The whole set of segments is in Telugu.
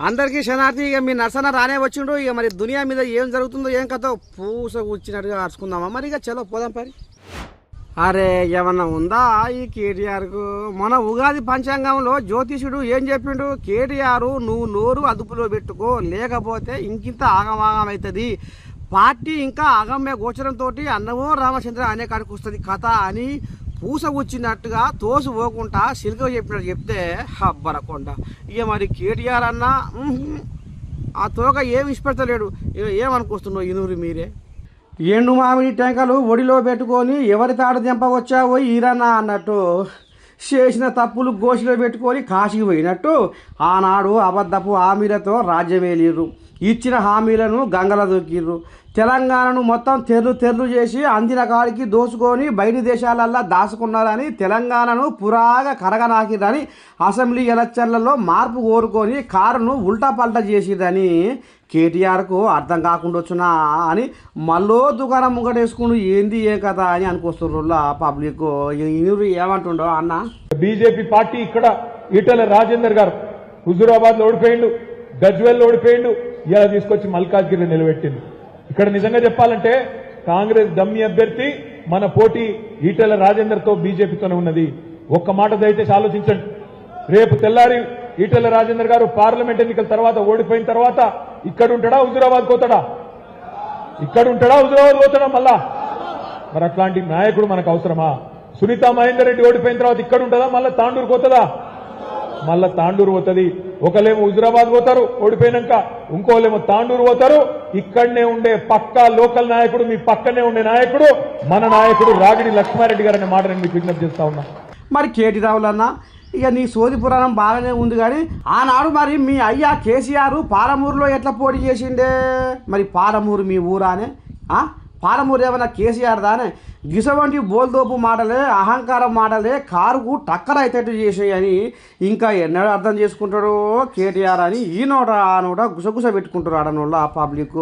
అందరికీ శనార్థి ఇక మీ నర్సన రానే వచ్చిండు ఇక మరి దునియా మీద ఏం జరుగుతుందో ఏం కథ పూస కూర్చున్నట్టుగా అరుచుకుందామా మరి ఇక చలో పోదాం పరి. అరే ఏమన్నా ఉందా ఈ కేటీఆర్కు? మన ఉగాది పంచాంగంలో జ్యోతిషుడు ఏం చెప్పిండు? కేటీఆర్ నువ్వు నోరు అదుపులో పెట్టుకో లేకపోతే ఇంకింత ఆగమాగం అవుతుంది పార్టీ ఇంకా అగమ్య గోచరంతో అన్నమో రామచంద్ర అనే కాడికి వస్తుంది కథ అని పూస వచ్చినట్టుగా తోసు పోకుండా సిల్క చెప్పినట్టు చెప్తే హబ్బరకొండ ఇక మరి కేటీఆర్ అన్న ఆ తోక ఏమి ఇష్టపెడతలేడు ఏమనుకొస్తున్నావు ఇనురు మీరే? ఎండు మామిడి టెంకలు ఒడిలో పెట్టుకొని ఎవరి తాడు దింపవచ్చావో ఈరన్నా అన్నట్టు చేసిన తప్పులు గోషిలో పెట్టుకొని కాశీకి పోయినట్టు ఆనాడు అబద్ధపు ఆమిరతో రాజ్యమేలీరు ఇచ్చిన హామీలను గంగల దొక్కిర్రు. తెలంగాణను మొత్తం తెర్లు తెర్లు చేసి అందిన కాడికి దోసుకొని బయట దేశాలల్లా దాచుకున్నారని తెలంగాణను పురాగా కరగనాకిరని అసెంబ్లీ ఎలక్షన్లలో మార్పు కోరుకొని కారును ఉల్టా పల్టా చేసిరని కేటీఆర్కు అర్థం కాకుండా వచ్చినా అని మళ్ళో దుకాణం ముంగటేసుకుని ఏంది ఏం కదా అని అనుకొస్తుర్రులా పబ్లిక్. ఇరు ఏమంటుండో అన్న? బీజేపీ పార్టీ ఇక్కడ ఈటల రాజేందర్ గారు హుజూరాబాద్లో ఓడిపోయిండు గజ్వెల్లో ఓడిపోయిండు ఇలా తీసుకొచ్చి మల్కాజ్గిరి నిలబెట్టింది. ఇక్కడ నిజంగా చెప్పాలంటే కాంగ్రెస్ డమ్మి అభ్యర్థి మన పోటీ ఈటెల రాజేందర్తో బీజేపీతోనే ఉన్నది. ఒక్క మాట దయచేసి ఆలోచించండి. రేపు తెల్లారి ఈటెల రాజేందర్ గారు పార్లమెంట్ ఎన్నికల తర్వాత ఓడిపోయిన తర్వాత ఇక్కడ ఉంటాడా హుజూరాబాద్ పోతాడా? ఇక్కడ ఉంటాడా హుజూరాబాద్ పోతాడా మళ్ళా? మరి అట్లాంటి నాయకుడు మనకు అవసరమా? సునీత మహేందర్ రెడ్డి ఓడిపోయిన తర్వాత ఇక్కడ ఉంటుందా మళ్ళా తాండూరు పోతుందా మళ్ళా తాండూరు పోతుంది. ఒకలేమో హుజరాబాద్ పోతారు ఓడిపోయినాక ఇంకోలేమో తాండూరు పోతారు. ఇక్కడనే ఉండే పక్కా లోకల్ నాయకుడు మీ పక్కనే ఉండే నాయకుడు మన నాయకుడు రాగిడి లక్ష్మారెడ్డి గారు అనే మాట నేను మీకు విజ్ఞప్తి చేస్తా ఉన్నా. మరి కేటీ రావులన్న ఇక నీ సోది పురాణం బాగానే ఉంది కానీ ఆనాడు మరి మీ అయ్యా కేసీఆర్ పాలమూరులో ఎట్లా పోటీ చేసిండే? మరి పాలమూరు మీ ఊరానే ఆ? పాలమూరు ఏమన్నా కేసీఆర్ దానే గిసవంటి బోల్దోపు మాటలే అహంకారం మాటలే కారుకు టక్కర అయితేట్టు చేసేయని ఇంకా ఎన్నడూ అర్థం చేసుకుంటాడో కేటీఆర్ అని ఈ నోట ఆ నోట గుసగుస పెట్టుకుంటారు ఆడనోళ్ళ ఆ పబ్లిక్.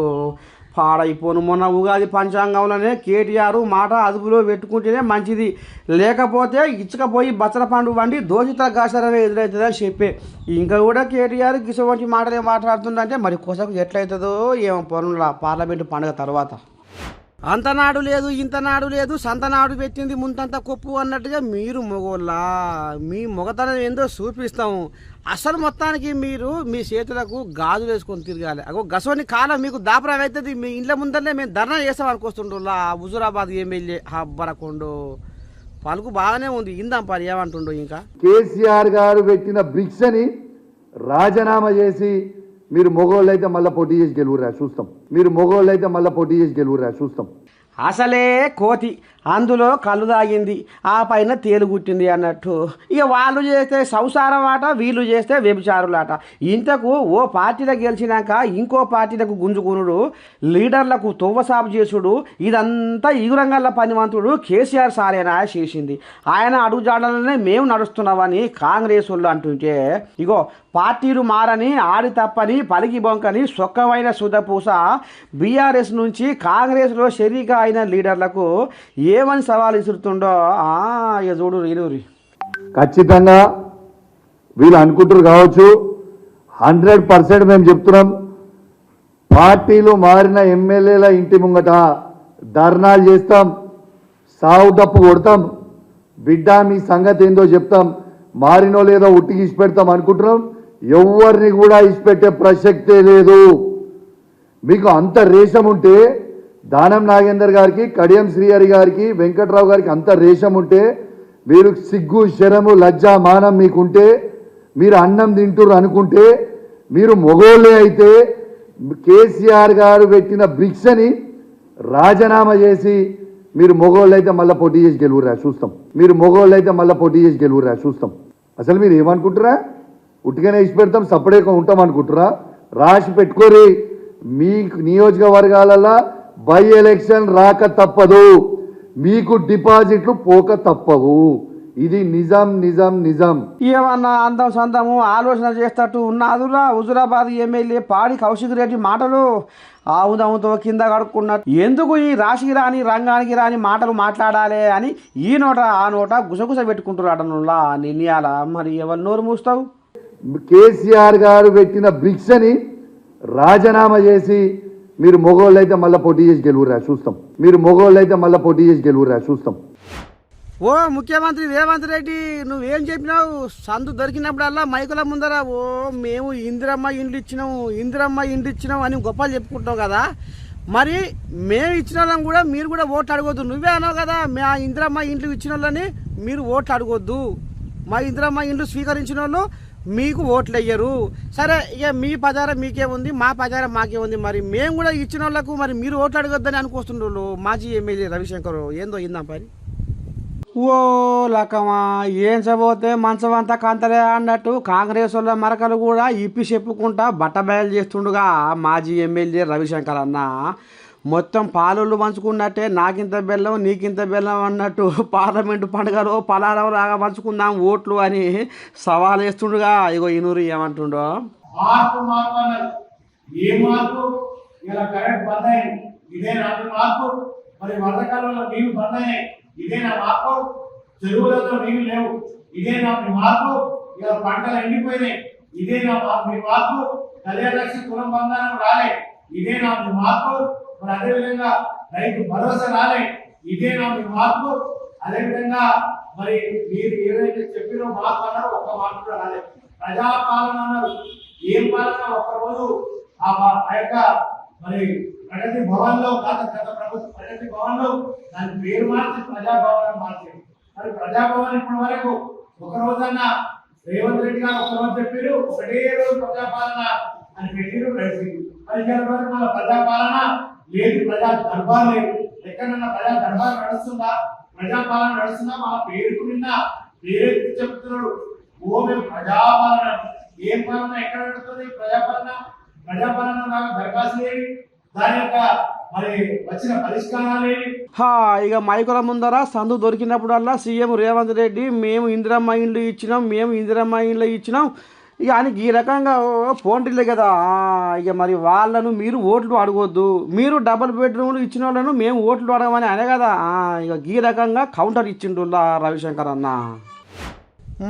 పాడైపోను మొన్న ఉగాది పంచాంగంలోనే కేటీఆర్ మాట అదుపులో పెట్టుకుంటేనే మంచిది. లేకపోతే ఇచ్చకపోయి బచ్చల పండు వండి దోషిత గాసరమే ఎదురవుతుందని చెప్పే. ఇంకా కూడా కేటీఆర్ గిసవంటి మాటలే మాట్లాడుతుందంటే మరి కొసకు ఎట్లయితుందో ఏమో పనుల పార్లమెంటు పండుగ తర్వాత. అంతనాడు లేదు ఇంతనాడు లేదు సంతనాడు పెట్టింది ముంతంత కొప్పు అన్నట్టుగా మీరు మొగోళ్ళ. మీ మొగతనం ఏందో చూపిస్తాము అసలు మొత్తానికి మీరు మీ చేతులకు గాజులు వేసుకొని తిరగాలి. అగో గసోని కాలం మీకు దాపరం అవుతుంది. మీ ఇండ్ల ముందరనే మేము ధర్నా చేస్తాం అనుకొస్తుండ్రులా హుజురాబాద్ ఎమ్మెల్యే హబ్బరకొండు. పలుకు బాగానే ఉంది. ఇందాం పని ఏమంటుండో ఇంకా? కేసీఆర్ గారు పెట్టిన బ్రిక్స్ అని రాజీనామా చేసి మీరు మొగోళ్ళు అయితే మళ్ళీ పోటీ చేసి గెలువురా చూస్తాం. మీరు మొగోళ్ళు అయితే మళ్ళీ పోటీ చేసి గెలువురా చూస్తాం. అసలే కోతి. అందులో కళ్ళు తాగింది ఆ పైన తేలుగుట్టింది అన్నట్టు. ఇక వాళ్ళు చేస్తే సంసారం ఆట వీళ్ళు చేస్తే వ్యభిచారులాట. ఇంతకు ఓ పార్టీలో గెలిచినాక ఇంకో పార్టీలకు గుంజుకునుడు లీడర్లకు తువ్వసాపు చేసుడు ఇదంతా ఇగురంగల్ల పనివంతుడు కేసీఆర్ సారేనా చేసింది. ఆయన అడుగుజాడలనే మేము నడుస్తున్నామని కాంగ్రెస్ వాళ్ళు అంటుంటే ఇగో పార్టీలు మారని ఆడి తప్పని పలికి బొంకని సొక్కమైన సుధపూస బీఆర్ఎస్ నుంచి కాంగ్రెస్లో షరీకా అయిన లీడర్లకు ఏమని సవాల్ ఇసురుతుండో ఆ, ఇక చూడు ఇరువురి ఖచ్చితంగా వీళ్ళు అనుకుంటారు కావచ్చు. హండ్రెడ్ పర్సెంట్ మేము చెప్తున్నాం. పార్టీలు మారిన ఎమ్మెల్యేల ఇంటి ముంగట ధర్నాలు చేస్తాం. సావు తప్పు కొడతాం. బిడ్డ మీ సంగతి ఏందో చెప్తాం. మారినో లేదో ఉట్టికి ఇచ్చిపెడతాం అనుకుంటున్నాం. ఎవరిని కూడా ఇచ్చిపెట్టే ప్రసక్తే లేదు. మీకు అంత రేషం ఉంటే దానం నాగేందర్ గారికి కడియం శ్రీహరి గారికి వెంకట్రావు గారికి అంత రేషం ఉంటే మీరు సిగ్గు శరము లజ్జ మానం మీకుంటే మీరు అన్నం తింటురు అనుకుంటే మీరు మొగోళ్ళే అయితే కేసీఆర్ గారు పెట్టిన భిక్షని రాజీనామా చేసి మీరు మొగోళ్ళు అయితే మళ్ళీ పోటీ చేసి గెలువురా చూస్తాం. మీరు మొగోళ్ళు అయితే మళ్ళీ పోటీ చేసి గెలువురా చూస్తాం. అసలు మీరు ఏమనుకుంటారా ఉట్టిగానే ఇచ్చి పెడతాం సపరేట్గా ఉంటాం అనుకుంటారా రాసి పెట్టుకోరి మీ నియోజకవర్గాలలో బై ఎలక్షన్ రాక తప్పదు. మీకు డిపాజిట్లు పోక తప్పవు. ఇది నిజం నిజం నిజం. ఏమన్నా అందం సందము ఆలోచన చేస్తట్టు ఉన్నాదురా హుజురాబాద్ ఎమ్మెల్యే పాడి కౌశిక్ రెడ్డి మాటలు? ఆవుదముతో కింద కడుక్కున్నట్టు. ఎందుకు ఈ రాశికి రాని రంగానికి రాని మాటలు మాట్లాడాలి అని ఈ నోట ఆ నోట గుసగుస పెట్టుకుంటున్నాడు అటనులా నిర్ణయాల మరి ఎవరు నోరు మూస్తావు? కేసీఆర్ గారు పెట్టిన భిక్షని రాజీనామా చేసి మీరు మొగోళ్ళు అయితే మళ్ళీ పోటీ చేసి గెలువురా చూస్తాం. మీరు మొగోళ్ళు అయితే మళ్ళీ పోటీ చేసి గెలువురా చూస్తాం. ఓ ముఖ్యమంత్రి రేవంత్ రెడ్డి నువ్వేం చెప్పినావు? సందు దొరికినప్పుడల్లా మైకుల ముందర ఓ మేము ఇందిరమ్మ ఇండ్లు ఇచ్చినాము ఇందిరమ్మ ఇండ్లు ఇచ్చినాము అని గొప్పలు చెప్పుకుంటావు కదా. మరి మేము ఇచ్చిన వాళ్ళని కూడా మీరు కూడా ఓట్లు అడగొద్దు. నువ్వే అన్నావు కదా మా ఇందిరమ్మ ఇండ్లు ఇచ్చిన వాళ్ళని మీరు ఓట్లు అడగొద్దు. మా ఇందిరమ్మ ఇండ్లు స్వీకరించిన వాళ్ళు మీకు ఓట్లు సరే ఇక మీ పదార మీకే ఉంది మా పదారం మాకే ఉంది మరి మేము కూడా ఇచ్చిన వాళ్ళకు మరి మీరు ఓట్లు అడగొద్దని అనుకొస్తుండ్రు మాజీ ఎమ్మెల్యే రవిశంకర్. ఏందో ఇందాం పని ఓ లకమా ఏం చదివితే మంచమంతా కంతలే అన్నట్టు కాంగ్రెస్ వాళ్ళ మరకలు కూడా ఇప్పి చెప్పుకుంటా బట్టబయలు చేస్తుండగా మాజీ ఎమ్మెల్యే రవిశంకర్ అన్న మొత్తం పాలోళ్ళు పంచుకున్నట్టే నాకింత బెల్లం నీకింత బెల్లం అన్నట్టు పార్లమెంటు పండుగలో పలారం లాగా పంచుకుందాం ఓట్లు అని సవాల్ వేస్తుండగా. ఇగో ఇనూరు ఏమంటుండో? ఏ మార్పు? ఇలా కరెంట్ బంద్ అయింది ఇదే మార్పు. మరి నీళ్ళు బంద్ అయ్యాయి ఇదే నా మార్పు. చెరువులలో నీళ్ళు లేవు. ఇదే నా మీ మార్పు. ఇలా పంటలు ఎండిపోయినాయి. ఇదే నా మీ మార్పు. కళ్యాణ లక్ష్మి కులం బంగారం రాలే. ఇదే నా మీ మార్పు. మరి అదేవిధంగా రైతు భరోసా రాలే ఇదే నా మీ మార్పు అదేవిధంగా మరి మీరు ఏదైతే చెప్పినో మార్పు అన్నారో ఒక్క మార్పు కూడా రాలేదు ప్రజాపాలన అన్నారు. ఏం పాలన? ఒక్క రోజు ఆ మా- యొక్క మరి ప్రగతి భవన్లో గత గత ప్రభుత్వ ప్రగతి భవన్లో దాని పేరు మార్చి ప్రజాభవన్ మార్చింది మరి ప్రజాభవన్ ఇప్పటి వరకు ఒక రోజన్నా రేవంత్ రెడ్డి గారు ఒక రోజు చెప్పారు ఒకటే రోజు ప్రజాపాలన అని పెట్టిరు నడిచింది మరి ఇవాళ వరకు మన ప్రజాపాలన లేదు ప్రజా దర్బార్ లేదు. ఎక్కడన్నా ప్రజా దర్బార్ నడుస్తుందా? ప్రజాపాలన నడుస్తుందా? మా పేరుకు నిన్న పేరెత్తి చెప్తున్నాడు. భూమి ప్రజాపాలన. ఏం పాలన ఎక్కడ నడుస్తుంది? ప్రజాపాలన ప్రజాపాలన నాకు దరఖాస్తు లేవి దాని యొక్క హా ఇక మైకుల ముందర సందు దొరికినప్పుడల్లా సీఎం రేవంత్ రెడ్డి మేము ఇందిరమ్మ ఇండ్లు ఇచ్చినాం మేము ఇందిరమ్మ ఇండ్లు ఇచ్చినాం. ఇక అని ఈ రకంగా పోంటిలే కదా. ఇక మరి వాళ్ళను మీరు ఓట్లు అడగొద్దు. మీరు డబుల్ బెడ్రూమ్లు ఇచ్చిన వాళ్ళను మేము ఓట్లు అడగమని అనే కదా. ఇక ఈ రకంగా కౌంటర్ ఇచ్చిండు రవిశంకర్ అన్న.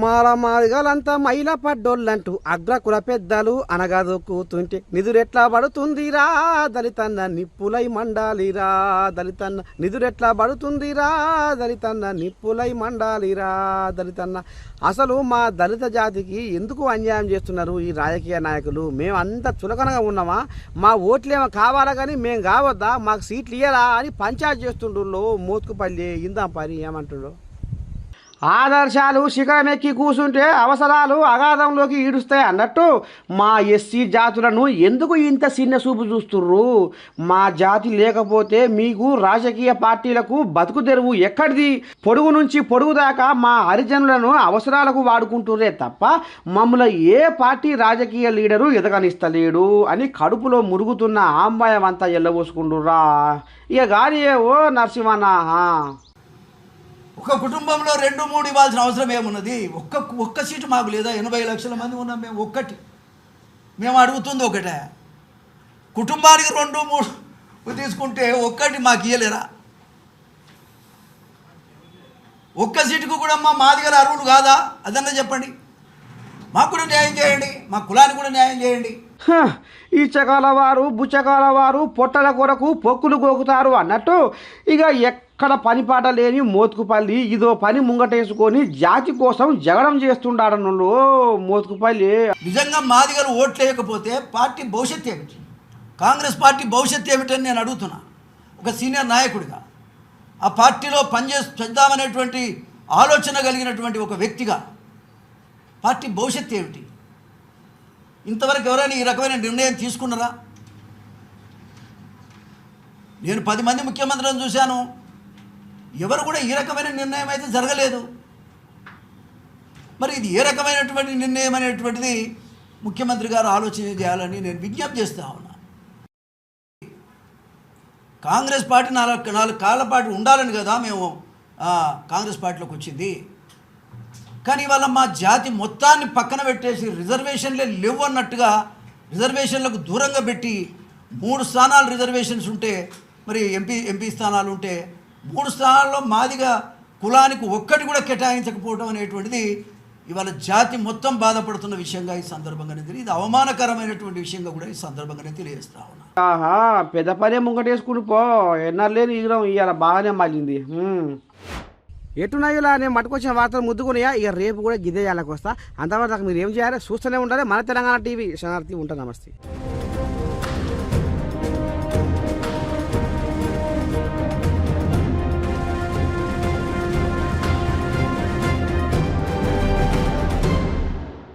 మారమారిగలంతా మైల పడ్డోళ్ళంటూ అగ్రకుల పెద్దలు అనగదొక్కుతుంటే నిధురెట్లా పడుతుందిరా దళితన్న నిప్పులై మండాలిరా దళితన్న నిదురెట్లా పడుతుందిరా దళితన్న నిప్పులై మండాలిరా దళితన్న. అసలు మా దళిత జాతికి ఎందుకు అన్యాయం చేస్తున్నారు ఈ రాజకీయ నాయకులు? మేము అంత చులకనగా ఉన్నామా? మా ఓట్లేమో కావాలా కానీ మేము కావద్దా? మాకు సీట్లు ఇయ్యరా అని పంచాయతీ చేస్తుండ్రు మోతుకుపల్లి ఇందాం పని ఏమంటుండ్రు? ఆదర్శాలు శిఖరం ఎక్కి కూర్చుంటే అవసరాలు అగాధంలోకి ఈడుస్తాయి అన్నట్టు మా ఎస్సీ జాతులను ఎందుకు ఇంత చిన్న చూపు చూస్తుర్రు? మా జాతి లేకపోతే మీకు రాజకీయ పార్టీలకు బతుకు తెరువు ఎక్కడిది? పొడుగు నుంచి పొడుగు దాకా మా హరిజనులను అవసరాలకు వాడుకుంటుర్రే తప్ప మమ్మల్ని ఏ పార్టీ రాజకీయ లీడరు ఎదగనిస్తలేడు అని కడుపులో మురుగుతున్న ఆంబాయం అంతా ఎల్లబోసుకుంటుర్రా. ఇక గాని ఓ నరసింహన్న ఒక కుటుంబంలో రెండు మూడు ఇవ్వాల్సిన అవసరం ఏమున్నది? ఒక్క ఒక్క సీటు మాకు లేదా? ఎనభై లక్షల మంది ఉన్నాం మేము ఒక్కటి. మేము అడుగుతుంది ఒకటే. కుటుంబానికి రెండు మూడు తీసుకుంటే ఒక్కటి మాకు ఇయ్యలేరా? ఒక్క సీటుకు కూడా మా దగ్గర అర్హులు కాదా? అదన్నా చెప్పండి. మాకు కూడా న్యాయం చేయండి. మా కులానికి కూడా న్యాయం చేయండి. ఈ చకాల వారు బుచ్చకాల వారు పొట్టల కొరకు పొక్కులు గోకుతారు అన్నట్టు ఇక ఎక్క ఎక్కడ పనిపాట లేని మోతుకుపల్లి ఇదో పని ముంగటేసుకొని జాతి కోసం జగడం చేస్తుండాడను మోతుకుపల్లి. నిజంగా మాదిగలు ఓట్లేయకపోతే పార్టీ భవిష్యత్తు ఏమిటి? కాంగ్రెస్ పార్టీ భవిష్యత్తు ఏమిటని నేను అడుగుతున్నా. ఒక సీనియర్ నాయకుడిగా ఆ పార్టీలో పనిచేసి చేద్దామనేటువంటి ఆలోచన కలిగినటువంటి ఒక వ్యక్తిగా పార్టీ భవిష్యత్తు ఏమిటి? ఇంతవరకు ఎవరైనా ఈ రకమైన నిర్ణయం తీసుకున్నారా? నేను పది మంది ముఖ్యమంత్రులను చూశాను. ఎవరు కూడా ఈ రకమైన నిర్ణయం అయితే జరగలేదు. మరి ఇది ఏ రకమైనటువంటి నిర్ణయం అనేటువంటిది ముఖ్యమంత్రి గారు ఆలోచన చేయాలని నేను విజ్ఞప్తి చేస్తా ఉన్నా. కాంగ్రెస్ పార్టీ నాలుగు నాలుగు కాళ్ళ పాటు ఉండాలని కదా మేము కాంగ్రెస్ పార్టీలోకి వచ్చింది. కానీ ఇవాళ మా జాతి మొత్తాన్ని పక్కన పెట్టేసి రిజర్వేషన్లే లేవు అన్నట్టుగా రిజర్వేషన్లకు దూరంగా పెట్టి మూడు స్థానాలు రిజర్వేషన్స్ ఉంటే మరి ఎంపీ ఎంపీ స్థానాలు ఉంటే మూడు స్థానాల్లో మాదిగా కులానికి ఒక్కటి కూడా కేటాయించకపోవడం అనేటువంటిది ఇవాళ జాతి మొత్తం బాధపడుతున్న విషయంగా ఈ సందర్భంగా తెలియదు. ఇది అవమానకరమైనటువంటి విషయంగా కూడా ఈ సందర్భంగా తెలియజేస్తా ఉన్నా. ఆహా పెద్ద పనే ముంగటేసుకుని పో. ఎన్నర్లేని ఈగరం ఇవాళ బాగానే మాలింది హ్మ్. ఇలా నేను మట్టుకొచ్చిన వార్తలు ముద్దుకున్నాయా? ఇక రేపు కూడా గిదే వస్తా అంతవరకు మీరు ఏం చేయాలి? చూస్తూనే ఉండాలి. మన తెలంగాణ టీవీ శనార్థి ఉంటా నమస్తే.